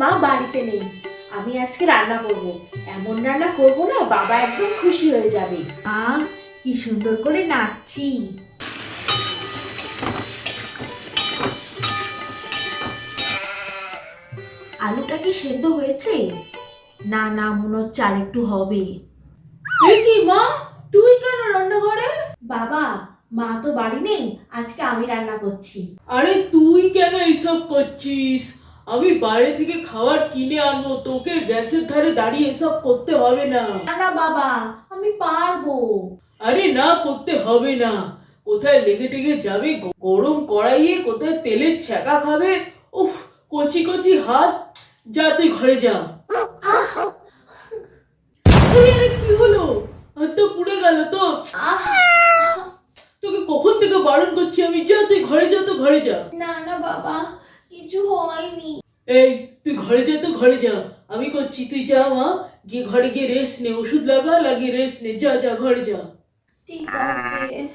মা বাড়িতে নেই। আমি আজকে রান্না করব। এমন রান্না করব না, বাবা একদম খুশি হয়ে যাবে। আ কি সুন্দর করে নাচছি। আলুটা কি সেদ্ধ হয়েছে? না না, মনে হচ্ছে আর একটু হবে। মা, তুই কেন রান্নাঘরে? বাবা, মা তো বাড়ি নেই, আজকে আমি রান্না করছি। আরে তুই কেন এইসব করছিস? আমি বাইরে থেকে খাবার কিনে আনব তোকে গ্যাসের ধারে দাঁড়িয়ে এসব করতে হবে না। না না বাবা আমি পারব। আরে না করতে হবে না। কোথায় লেগে টেগে যাবে গরম কড়াইয়ে কোথায় তেলের ছ্যাঁকা খাবে? উফ কচি কচি হাত। যা তুই ঘরে যা। আরে কি হলো? হাত তো পুড়ে গেল তো। তোকে কখন থেকে বারণ করছি আমি? যা তুই ঘরে যা তো ঘরে যা। না না বাবা কিছু হয়নি। এই তুই ঘরে যা তো ঘরে যা। আমি করছি তুই যা মা। গিয়ে ঘরে গিয়ে রেস্ট নে ওষুধ লাগা লাগিয়ে রেস্ট নে। যা যা ঘরে যা। ঠিক আছে।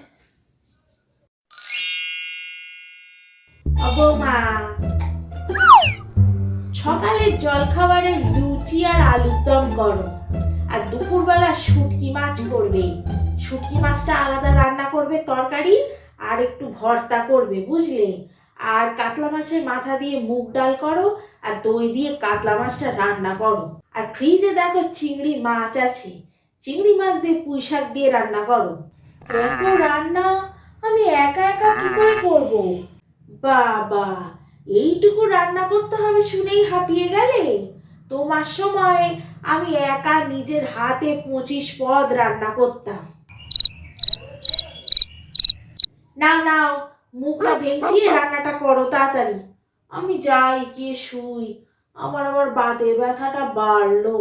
সকালের জলখাবারে লুচি আর আলুর দম করো আর দুপুরবেলা শুটকি মাছ করবে। শুটকি মাছটা আলাদা রান্না করবে তরকারি আর একটু ভর্তা করবে বুঝলে? আর কাতলা মাছের মাথা দিয়ে মুগ ডাল করো আর দই দিয়ে কাতলা মাছটা রান্না করো। আর ফ্রিজে দেখো চিংড়ি মাছ আছে। চিংড়ি মাছ দিয়ে পুঁই শাক দিয়ে রান্না করো। এত রান্না আমি একা একা কি করে করব? বাবা এইটুকু রান্না করতে হবে শুনেই হাঁপিয়ে গেলে? তোমার সময় আমি একা নিজের হাতে পঁচিশ পদ রান্না করতাম। নাও নাও মুখটা ভেঙচিয়ে রান্নাটা করো তাড়াতাড়ি। আমি যাই গিয়ে শুই। আমার আবার বাতের ব্যথাটা বাড়লো।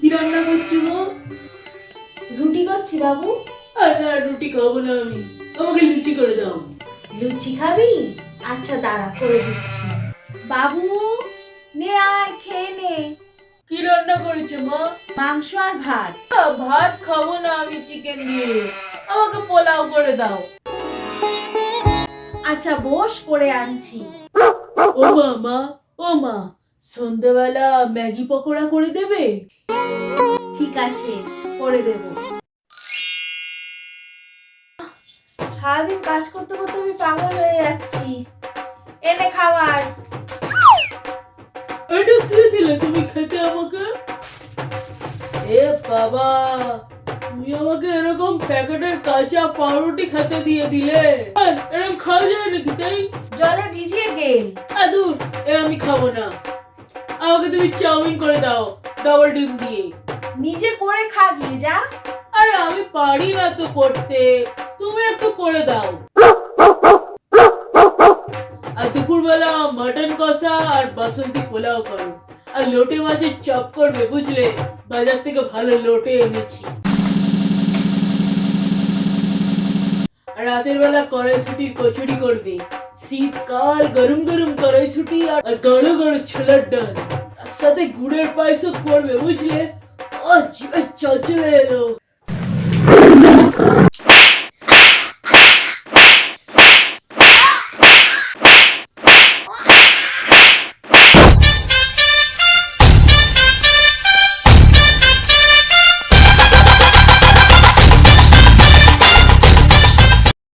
কি রান্না করছ মা রুটি করছি বাবু। আর না রুটি খাব না আমি। আমাকে লুচি করে দাও। লুচি খাবি? আচ্ছা দাঁড়া করে দিচ্ছি। বাবু মা? মাংস আর ভাত। ভাত খাব না আমি চিকেন দিয়ে। আমাকে পোলাও করে দাও। আচ্ছা বস করে আনছি। ও মা মা ও মা ম্যাগি পকোড়া করে দেবে? ঠিক আছে, করে দেব। সারাদিন কাজ করতে করতে আমি পাগল হয়ে যাচ্ছি। এনে খাবার। এটা দিলে তুমি খেতে আমাকে। এ বাবা তুমি আমাকে এরকম প্যাকেটের কাঁচা পাউরুটি খেতে দিয়ে দিলে। এরকম খাওয়া যায় নাকি তাই? জলে ভিজিয়ে গেল আ, দূর এ আমি খাব না। আমাকে তুমি চাউমিন করে দাও ডবল ডিম দিয়ে। নিজে করে খা গিয়ে যা আরে আমি পারি না তো করতে। তুমি একটু করে দাও। আর দুপুরবেলা মটন কষা আর বাসন্তী পোলাও করো। আর লোটে মাছের চপ করবে বুঝলে? বাজার থেকে ভালো লোটে এনেছি। আর রাতের বেলা কড়াইশুটি, কচুরি করবে। শীতকাল গরম গরম কড়াইশুটি আর গড়ো গড়ো ছোলার ডাল। তার সাথে গুড়ের পায়েসও করবে, বুঝলে? চলচলে এলো।